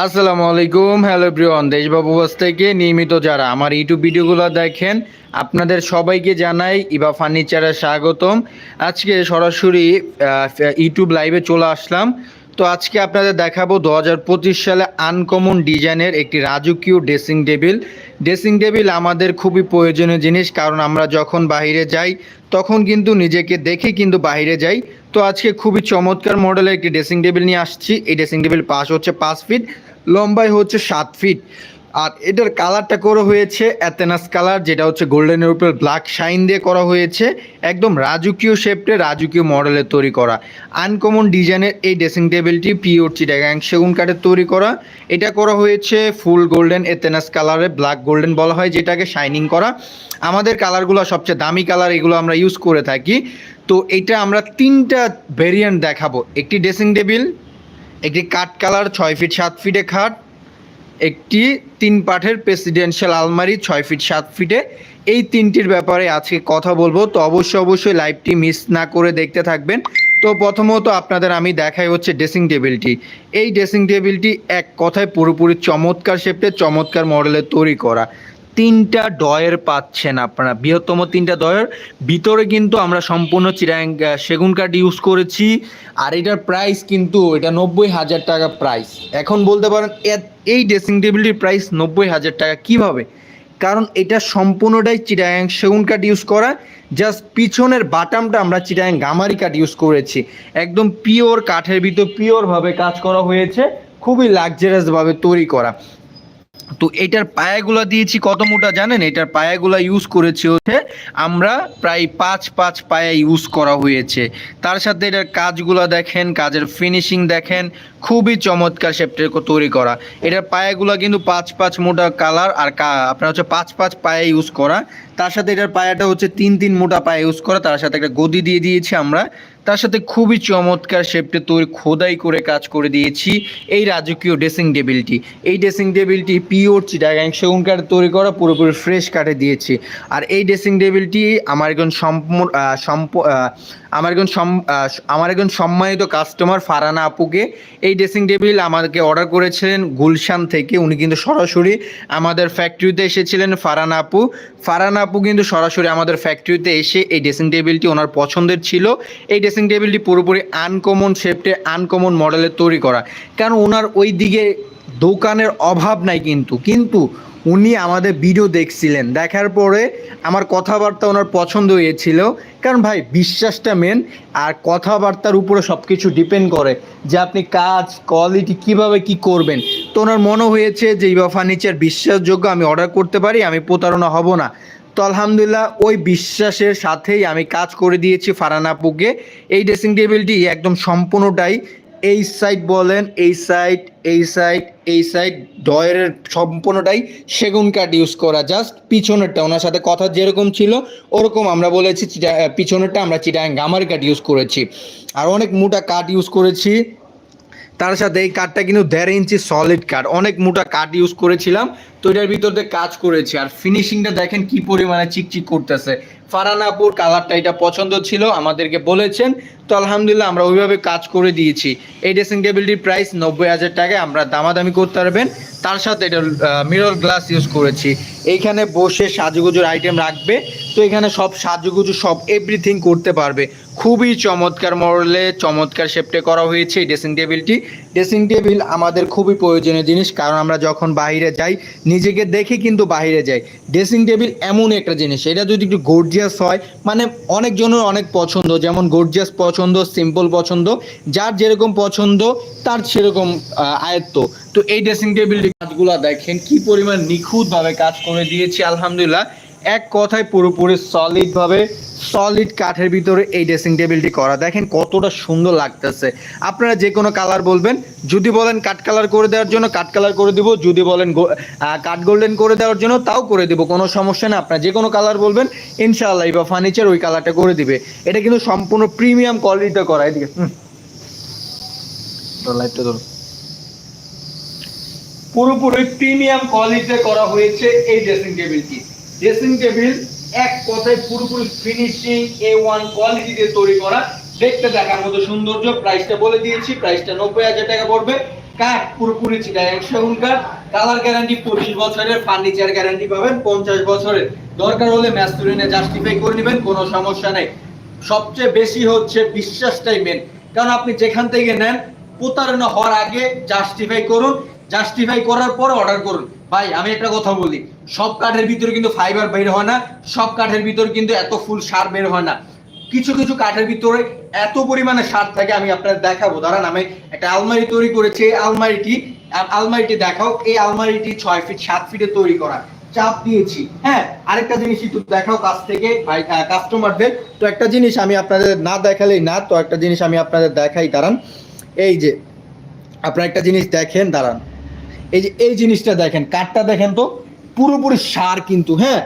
আসসালামু আলাইকুম। Hello everyone দেশবাবু বাস থেকে নিয়মিত যারা আমার ইউটিউব ভিডিওগুলো দেখেন, আপনাদের সবাইকে জানাই ইবা ফার্নিচারে স্বাগতম। আজকে সরাসরি ইউটিউব লাইভে চলে আসলাম। তো আজকে আপনাদের দেখাবো দু হাজার পঁচিশ সালে আনকমন ডিজাইনের একটি রাজকীয় ড্রেসিং টেবিল। ড্রেসিং টেবিল আমাদের খুবই প্রয়োজনীয় জিনিস, কারণ আমরা যখন বাহিরে যাই, তখন কিন্তু নিজেকে দেখে কিন্তু বাহিরে যাই। তো আজকে খুবই চমৎকার মডেলের একটি ড্রেসিং টেবিল নিয়ে আসছি। এই ড্রেসিং টেবিল পাশ হচ্ছে পাঁচ ফিট, লম্বাই হচ্ছে সাত ফিট। আর এটার কালারটা করা হয়েছে অ্যাথেনাস কালার, যেটা হচ্ছে গোল্ডেনের উপর ব্ল্যাক শাইন দিয়ে করা হয়েছে। একদম রাজকীয় শেপটে রাজকীয় মডেলের তৈরি করা। আনকমন ডিজাইনের এই ড্রেসিং টেবিলটি পিওর চিটাগাং সেগুন কাঠের তৈরি করা। এটা করা হয়েছে ফুল গোল্ডেন এথেনাস কালারে ব্ল্যাক গোল্ডেন বলা হয় যেটাকে শাইনিং করা। আমাদের কালারগুলো সবচেয়ে দামি কালার এগুলো আমরা ইউজ করে থাকি। তো এটা আমরা তিনটা ভেরিয়েন্ট দেখাবো। একটি ড্রেসিং টেবিল একটি কাঠ কালার ছয় ফিট সাত ফিটে খাট। একটি তিন পাঠের প্রেসিডেন্সিয়াল আলমারি ছয় ফিট সাত ফিটে এই তিনটির ব্যাপারে আজকে কথা বলব। তো অবশ্যই অবশ্যই লাইভটি মিস না করে দেখতে থাকবেন। তো প্রথমত আপনাদের আমি দেখাই হচ্ছে ড্রেসিং টেবিলটি এই ড্রেসিং টেবিলটি এক কথায় পুরোপুরি চমৎকার শেপটে চমৎকার মডেলের তৈরি করা। তিনটা ডয়ের পাচ্ছেন আপনারা। বৃহত্তম তিনটা ডয়ের। ভিতরে কিন্তু আমরা সম্পূর্ণ চিরাং সেগুন কাঠ ইউজ করেছি। আর এটার প্রাইস কিন্তু, এটা নব্বই হাজার টাকা প্রাইস এখন বলতে পারেন এই ড্রেসিং টেবিলটির প্রাইস নব্বই হাজার টাকা। কীভাবে? কারণ এটা সম্পূর্ণটাই চিটাগাং সেগুন কাঠ ইউজ করা। জাস্ট পিছনের বাটামটা আমরা চিটাগাং গামারি কাঠ ইউজ করেছি। একদম পিওর কাঠের ভিতর পিওরভাবে কাজ করা হয়েছে। খুবই লাক্সারিয়াসভাবে তৈরি করা। তো এটার পায়াগুলা দিয়েছি কত মোটা জানেন? এটার পায়াগুলা ইউজ করেছি হচ্ছে আমরা প্রায় পাঁচ পাঁচ পায়া ইউজ করা হয়েছে। তার সাথে এটার কাজগুলা দেখেন, কাজের ফিনিশিং দেখেন, খুবই চমৎকার শেপটের তৈরি করা। এটার পায়াগুলা কিন্তু পাঁচ পাঁচ মোটা কালার আর আপনার হচ্ছে পাঁচ পাঁচ পায়া ইউজ করা। তার সাথে এটার পায়াটা হচ্ছে তিন তিন মোটা পায়া ইউজ করা। তার সাথে একটা গদি দিয়ে দিয়েছি আমরা। তার সাথে খুবই চমৎকার শেপটে তৈরি খোদাই করে কাজ করে দিয়েছি এই রাজকীয় ড্রেসিং টেবিলটি। এই ড্রেসিং টেবিলটি পিওর চিটাগাং সেগুন কাঠে তৈরি করা পুরোপুরি ফ্রেশ কাঠে দিয়েছি। আর এই ড্রেসিং টেবিলটি আমার একজন সম্প আমার একজন আমার একজন সম্মানিত কাস্টমার ফারানা আপুকে এই ড্রেসিং টেবিল আমাদেরকে অর্ডার করেছিলেন গুলশান থেকে। উনি কিন্তু সরাসরি আমাদের ফ্যাক্টরিতে এসেছিলেন ফারানা আপু। ফারানা আপু কিন্তু সরাসরি আমাদের ফ্যাক্টরিতে এসে এই ড্রেসিং টেবিলটি ওনার পছন্দের ছিল। এই ড্রেসিং টেবিলটি পুরোপুরি আনকমন শেপটে আনকমন মডেলের তৈরি করা। কারণ ওনার ওই দিকে দোকানের অভাব নাই কিন্তু। কিন্তু উনি আমাদের ভিডিও দেখছিলেন। দেখার পরে আমার কথাবার্তা ওনার পছন্দ হয়েছিল। কারণ ভাই, বিশ্বাসটা মেন আর কথাবার্তার উপরে সব কিছু ডিপেন্ড করে যে আপনি কাজ কোয়ালিটি কীভাবে কি করবেন। তো ওনার মনে হয়েছে যে ইবা ফার্নিচার বিশ্বাসযোগ্য, আমি অর্ডার করতে পারি, আমি প্রতারণা হব না। তো আলহামদুলিল্লাহ, ওই বিশ্বাসের সাথেই আমি কাজ করে দিয়েছি ফারান আপুকে। এই ড্রেসিং টেবিলটি একদম সম্পূর্ণটাই এই সাইড বলেন, এই সাইড এই সাইড এই সাইড ডয়ের সম্পূর্ণটাই সেগুন কাঠ ইউজ করা। জাস্ট পিছনেরটা, ওনার সাথে কথা যেরকম ছিল, ওরকম আমরা বলেছি পিছনেরটা আমরা চিটাং গামার কাঠ ইউজ করেছি। আর অনেক মোটা কাঠ ইউজ করেছি। তার সাথে এই কাঠটা কিন্তু দেড় ইঞ্চি সলিড কাঠ অনেক মোটা কাঠ ইউজ করেছিলাম, তো এটার ভিতর দিয়ে কাজ করেছি। আর ফিনিশিংটা দেখেন কি পরিমাণে চিকচিক করতেছে। ফারানাপুর কালারটা এটা পছন্দ ছিল, আমাদেরকে বলেছেন। তো আলহামদুলিল্লাহ আমরা ওইভাবে কাজ করে দিয়েছি। এই ড্রেসিং টেবিলটির প্রাইস নব্বই হাজার টাকায় আমরা দামাদামি করতে পারবেন। তার সাথে এটা মিরর গ্লাস ইউজ করেছি। এইখানে বসে সাজুগুজুর আইটেম রাখবে। তো এখানে সব সাজুগুজু, সব এভরিথিং করতে পারবে। খুবই চমৎকার মডেলে চমৎকার শেপটে করা হয়েছে এই ড্রেসিং টেবিলটি ড্রেসিং টেবিল আমাদের খুবই প্রয়োজনীয় জিনিস, কারণ আমরা যখন বাইরে যাই, নিজেকে দেখে কিন্তু বাইরে যাই। ড্রেসিং টেবিল এমন একটা জিনিস, এটা যদি একটু গর্জিয়াস হয় মানে অনেকজনের অনেক পছন্দ, যেমন গর্জিয়াস পছন্দ সিম্পল পছন্দ, যার যেরকম পছন্দ, তার সেরকম আয়ত্ত। তো এই ড্রেসিং টেবিলটি কাজগুলো দেখেন, কি পরিমাণ নিখুঁতভাবে কাজ করে দিয়েছি, আলহামদুলিল্লাহ। এক কথায় পুরোপুরি সলিডভাবে সলিড কাঠের ভিতরে এই ড্রেসিং টেবিলটি করা। দেখেন কতটা সুন্দর লাগতেছে। আপনারা যে কোনো কালার বলবেন। যদি বলেন কাঠ কালার করে দেওয়ার জন্য, কাঠ কালার করে দিব। যদি বলেন কাঠ গোল্ডেন করে দেওয়ার জন্য, তাও করে দিব। কোনো সমস্যা না আপনারা যে কোনো কালার বলবেন, ইনশাআল্লাহ বা ফার্নিচার ওই কালারটা করে দিবে। এটা কিন্তু সম্পূর্ণ প্রিমিয়াম কোয়ালিটিতে করা। এদিকে পুরোপুরি প্রিমিয়াম কোয়ালিটিতে করা হয়েছে এই ড্রেসিং টেবিলটি ড্রেসিং টেবিল এক কথায় পুরোপুরি ফিনিশিং এ ওয়ান কোয়ালিটিতে তৈরি করা। দেখতে দেখার মতো সৌন্দর্য প্রাইসটা বলে দিয়েছি প্রাইসটা নব্বই হাজার টাকা পড়বে। কাঠ পুরোপুরি চিটাগাং সেগুন কাঠ কালার গ্যারান্টি পঁচিশ বছরের ফার্নিচার গ্যারান্টি পাবেন পঞ্চাশ বছরের। দরকার হলে ম্যাস্তুরিনে জাস্টিফাই করে নেবেন, কোনো সমস্যা নেই। সবচেয়ে বেশি হচ্ছে বিশ্বাসটাই মেন কারণ আপনি যেখান থেকে নেন, প্রতারণা হওয়ার আগে জাস্টিফাই করুন। জাস্টিফাই করার পর অর্ডার করুন। ভাই, আমি একটা কথা বলি। সব কাঠের ভিতরে কিন্তু ফাইবার বের হয় না, সব কাঠের ভিতরে কিন্তু এত ফুল সার বের হয় না। কিছু কিছু কাঠের ভিতরে এত পরিমাণে সার থাকে, আমি আপনাদের দেখাবো। দাঁড়ান, আমি একটা আলমারি তৈরি করেছি, এই আলমারিটি আলমারিটি দেখাও, এই আলমারিটি ছয় ফিট সাত ফিটে তৈরি করা। চাপ দিয়েছি হ্যাঁ? আরেকটা জিনিস একটু দেখাও কাছ থেকে, ভাই কাস্টমারদের তো একটা জিনিস আমি আপনাদের না দেখালেই না, তো একটা জিনিস আমি আপনাদের দেখাই, দাঁড়ান। এই যে, আপনারা একটা জিনিস দেখেন, দাঁড়ান। এই যে, এই জিনিসটা দেখেন, কাঠটা দেখেন তো, পুরোপুরি সার কিন্তু হ্যাঁ?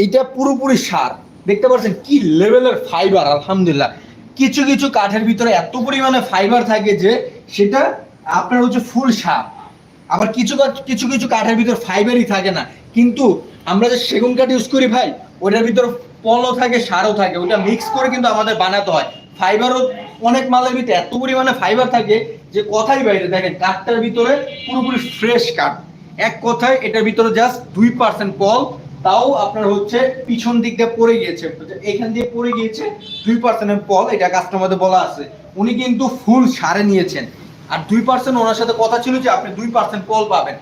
এইটা পুরোপুরি সার। দেখতে পাচ্ছেন কি লেভেলের ফাইবার আলহামদুলিল্লাহ। কিছু কিছু কাঠের ভিতরে এত পরিমাণে ফাইবার থাকে যে, সেটা আপনার হচ্ছে ফুল সার। আবার কিছু কিছু কিছু কাঠের ভিতর ফাইবারই থাকে না। কিন্তু আমরা যে সেগুন কাঠ ইউজ করি ভাই, ওটার ভিতর পলও থাকে, সারও থাকে। ওটা মিক্স করে কিন্তু আমাদের বানাতে হয়। ফাইবারও অনেক মালের ভিতরে এত পরিমাণে ফাইবার থাকে যে কথাই বাইরে, দেখেন কাঠটার ভিতরে পুরোপুরি ফ্রেশ কাঠ। এক কথায় এটার ভিতরে জাস্ট দুই পার্সেন্ট পল তাও আপনার হচ্ছে পিছন দিক দিয়ে পড়ে গিয়েছে। এখান দিয়ে পড়ে গিয়েছে, দুই পার্সেন্টের পল এটা কাস্টমারদের বলা আছে। উনি কিন্তু ফুল সারে নিয়েছেন। আর দুই পার্সেন্ট ওনার সাথে কথা ছিল যে আপনি দুই পার্সেন্ট পল পাবেন।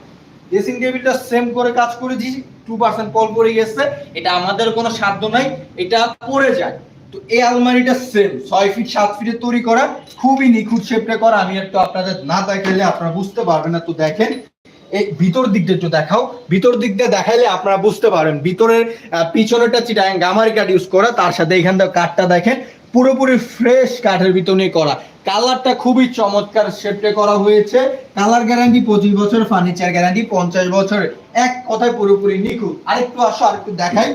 ড্রেসিং টেবিলটা সেম করে কাজ করেছি টু পার্সেন্ট পল পড়ে গেছে। এটা আমাদের কোনো সাধ্য নাই, এটা পড়ে যায়। তো এই আলমারিটা সেম ছয় ফিট সাত ফিটে তৈরি করা খুবই নিখুঁত শেপটা করা। আমি একটু আপনাদের না দেখাইলে আপনারা বুঝতে পারবেন না তো দেখেন। এই ভিতর দিকটা একটু দেখাও। ভিতর দিকটা দেখাইলে আপনারা বুঝতে পারবেন। ভিতরের আহ, পিছনেরটা চিটাং গামারি কাঠ ইউজ করা তার সাথে এখান থেকে কাঠটা দেখেন। পুরোপুরি ফ্রেশ কাঠের ভিতর করা। কালারটা খুবই চমৎকার শেপটে করা হয়েছে। কালার গ্যারান্টি পঁচিশ বছর ফার্নিচার গ্যারান্টি পঞ্চাশ বছর এক কথায় পুরোপুরি নিখুঁত। আরেকটু আসো আরেকটু দেখাই।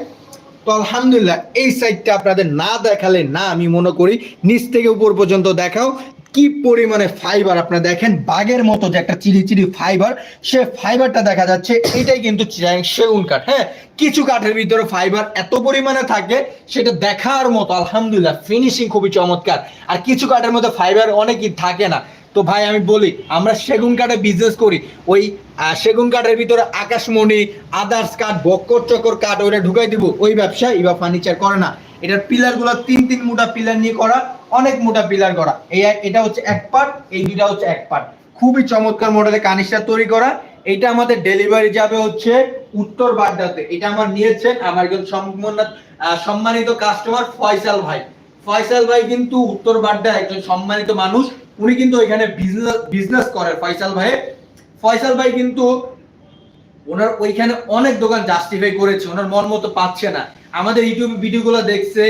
তো আলহামদুলিল্লাহ, এই সাইডটা আপনাদের না দেখালে না আমি মনে করি, নিচ থেকে উপর পর্যন্ত দেখাও, কি পরিমাণে ফাইবার আপনারা দেখেন বাগের মতো যে একটা চিরি চিরি ফাইবার সে ফাইবারটা দেখা যাচ্ছে, এটাই কিন্তু সেগুন কাঠ হ্যাঁ? কিছু কাঠের ভিতরে ফাইবার এত পরিমাণে থাকে, সেটা দেখার মতো, আলহামদুলিল্লাহ ফিনিশিং খুবই চমৎকার। আর কিছু কাঠের মধ্যে ফাইবার অনেকই থাকে না। তো ভাই, আমি বলি, আমরা সেগুন কাঠে বিজনেস করি। ওই সেগুন কাঠের ভিতরে আকাশমণি আদার্স কাঠ, বক্কর চকর কাঠ, ওইটা ঢুকাই দিব। ওই ব্যবসা ইবা ফার্নিচার করে না। এটার পিলারগুলো তিন তিন মোটা পিলার নিয়ে করা, অনেক মোটা পিলার করা। এই এটা হচ্ছে এক পার্ট এই দুটা হচ্ছে এক পার্ট খুবই চমৎকার মডেলের কানিস্টার তৈরি করা। এটা আমাদের ডেলিভারি যাবে হচ্ছে উত্তর বাড্ডাতে। এটা আমার নিয়েছেন আমার একজন সম্মানিত কাস্টমার ফয়সাল ভাই। ফয়সাল ভাই কিন্তু উত্তর বাড্ডা একজন সম্মানিত মানুষ। উনি কিন্তু এখানে বিজনেস বিজনেস করে ফয়সাল ভাই ফয়সাল ভাই কিন্তু ওনার ওইখানে অনেক দোকান জাস্টিফাই করেছে, ওনার মন মতো পাচ্ছে না। আমাদের ইউটিউব ভিডিওগুলো দেখছে,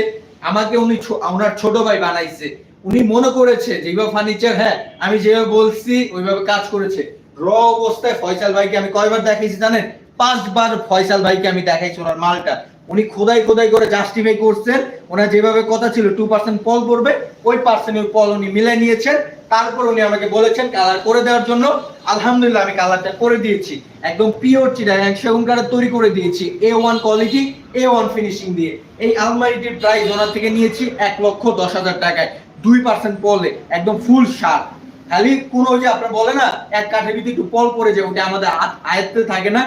আমাকে উনি ওনার ছোট ভাই বানাইছে। উনি মনে করেছে যেভাবে ফার্নিচার হ্যাঁ আমি যেভাবে বলছি, ওইভাবে কাজ করেছে। র অবস্থায় ফয়সাল ভাইকে আমি কয়বার দেখাইছি জানেন? পাঁচবার ফয়সাল ভাইকে আমি দেখাইছি ওনার মালটা। উনি খোদাই খোদাই করে জাস্টিফাই করছেন। ওনার যেভাবে কথা ছিল টু পার্সেন্ট পল পড়বে ওই পার্সেন্টের পল উনি মিলে নিয়েছেন। তারপর উনি আমাকে বলেছেন কালার করে দেওয়ার জন্য। আলহামদুলিল্লাহ আমি কালারটা করে দিয়েছি। একদম পিওর চিটাগাং সেগুন কালার তৈরি করে দিয়েছি। A one quality A one finishing দিয়ে। এই আলমারিটির প্রাইস ওনার থেকে নিয়েছি এক লক্ষ দশ হাজার টাকায়। দুই পার্সেন্ট পলে একদম ফুল সার। খালি কোনো যে আপনার বলে না, এক কাঠের ভিতরে একটু পল পড়ে যায়, ওটা আমাদের আয়ত্তে থাকে না।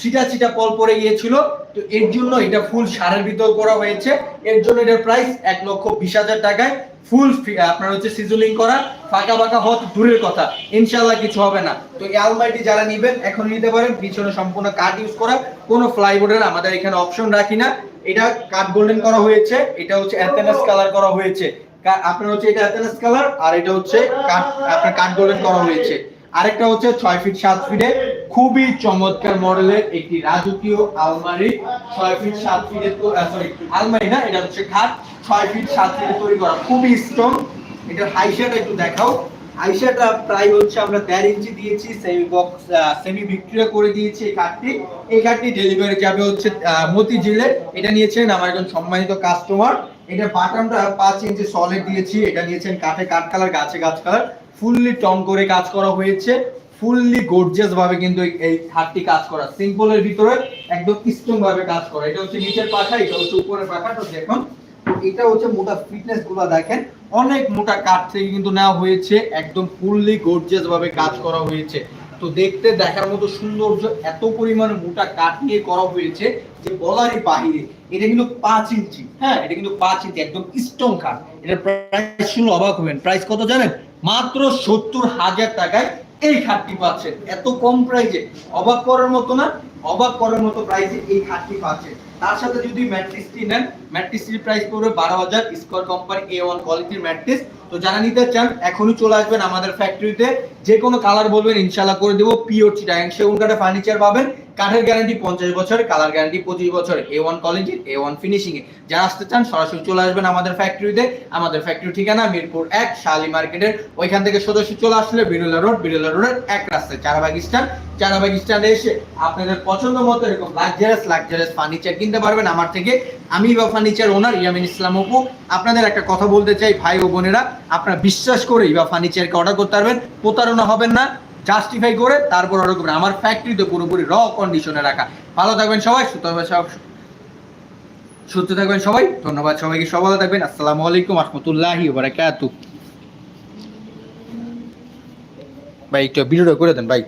ছিটা ছিটা পল পড়ে গিয়েছিল। তো এর জন্য এটা ফুল সারের ভিতর করা হয়েছে। এর জন্য এটার প্রাইস এক লক্ষ বিশ হাজার টাকায় ফুল আপনার হচ্ছে সিজলিং করা, ফাঁকা ফাঁকা হওয়া তো দূরের কথা। ইনশাল্লাহ কিছু হবে না। তো এই আলমারিটি যারা নিবেন, এখন নিতে পারেন। পিছনে সম্পূর্ণ কাঠ ইউজ করা। কোনো ফ্লাইবোর্ডের আমাদের এখানে অপশন রাখি না। এটা কাঠ গোল্ডেন করা হয়েছে। এটা হচ্ছে অ্যাথেনাস কালার করা হয়েছে। আপনার হচ্ছে এটা অ্যাথেনাস কালার আর এটা হচ্ছে কাঠ আপনার কাঠ গোল্ডেন করা হয়েছে। আরেকটা হচ্ছে ছয় ফিট সাত ফিটে খুবই চমৎকার মডেলের একটি রাজকীয় আলমারি ছয় ফিট সাত ফিটে সরি আলমারি না, এটা হচ্ছে খাট, ছয় ফিট সাত ফিটে তৈরি করা, খুবই স্ট্রং এটার হাইশাটা একটু দেখাও। হাইশাটা প্রায় হচ্ছে আমরা দেড় ইঞ্চি দিয়েছি সেমি বক্স সেমি ভিক্টোরিয়া করে দিয়েছি এই কাঠটি এই কাঠটি ডেলিভারি যাবে হচ্ছে মতিঝিলে। এটা নিয়েছেন আমার একজন সম্মানিত কাস্টমার এটা বাটামটা পাঁচ ইঞ্চি সলিড দিয়েছি। এটা নিয়েছেন কাঠে কাঠ কালার গাছে গাছ কালার ফুললি টন করে কাজ করা হয়েছে। ফুললি গর্জিয়াস ভাবে কিন্তু এই- খাটটি কাজ করা সিম্পলের ভিতরে একদম স্ট্রং ভাবে কাজ করা। এটা হচ্ছে নিচের পাখা, এটা হচ্ছে উপরের পাখা। তো দেখুন, এটা হচ্ছে মোটা ফিটনেসগুলো দেখেন। অনেক মোটা কাঠ থেকে কিন্তু নেওয়া হয়েছে, একদম ফুললি গর্জিয়াস ভাবে কাজ করা হয়েছে। তো দেখতে, দেখার মতো সৌন্দর্য এত পরিমাণে মোটা কাঠ নিয়ে করা হয়েছে যে বলারই বাহিরে। এটা কিন্তু পাঁচ ইঞ্চি হ্যাঁ? এটা কিন্তু পাঁচ ইঞ্চি, একদম স্ট্রং কাঠ। এটার প্রাইস শুনলে অবাক হবেন। প্রাইস কত জানেন? মাত্র সত্তর হাজার টাকায় এই খাটটি পাচ্ছেন। এত কম প্রাইজে অবাক করার মতো না, অবাক করার মতো প্রাইজে এই খাটটি পাচ্ছেন। তার সাথে যদি ম্যাট্রিক্সটি নেন ম্যাট্রিক্সটির প্রাইস পড়বে বারো হাজার স্কোয়ার কোম্পানি এ ওয়ান কোয়ালিটির ম্যাট্রিক্স তো যারা নিতে চান, এখনই চলে আসবেন আমাদের ফ্যাক্টরিতে যে কোনো কালার বলবেন ইনশাল্লাহ করে দেবো। পিওর চিটাং সেগুন কাঠে ফার্নিচার পাবেন। কাঠের গ্যারান্টি পঞ্চাশ বছর কালার গ্যারান্টি পঁচিশ বছর এ ওয়ান কোয়ালিটির এ ওয়ান ফিনিশিং এ যারা আসতে চান, সরাসরি চলে আসবেন আমাদের ফ্যাক্টরিতে আমাদের ফ্যাক্টরি ঠিকানা মিরপুর এক, শালি মার্কেটের। ওইখান থেকে সদস্য চলে আসলে বিরুলা রোড, বিরুলা রোডের এক রাস্তায় চারাবাগ স্ট্যান্ড চারাবাগ স্ট্যান্ডে এসে আপনাদের পছন্দ মতো এরকম লাক্সারিয়াস লাক্সারিয়াস ফার্নিচার কিনতে পারবেন। আমার থেকে আমি বা ফার্নিচার ওনার ইয়ামিন ইসলাম অপু। আপনাদের একটা কথা বলতে চাই, ভাই ও বোনেরা। আপনারা বিশ্বাস করে ইবা ফার্নিচারকে অর্ডার করতে পারবেন। প্রতারণা হবেন না জাস্টিফাই করে তারপর অর্ডার করবেন। আমার ফ্যাক্টরিতে পুরোপুরি র কন্ডিশনে রাখা। ভালো থাকবেন সবাই, সুস্থ সুস্থ থাকবেন সবাই। ধন্যবাদ সবাইকে, সবাই থাকবেন। আসসালামু আলাইকুম রহমতুল্লাহি বারাকাতু ভাই, একটু ভিডিওটা করে দেন, ভাই।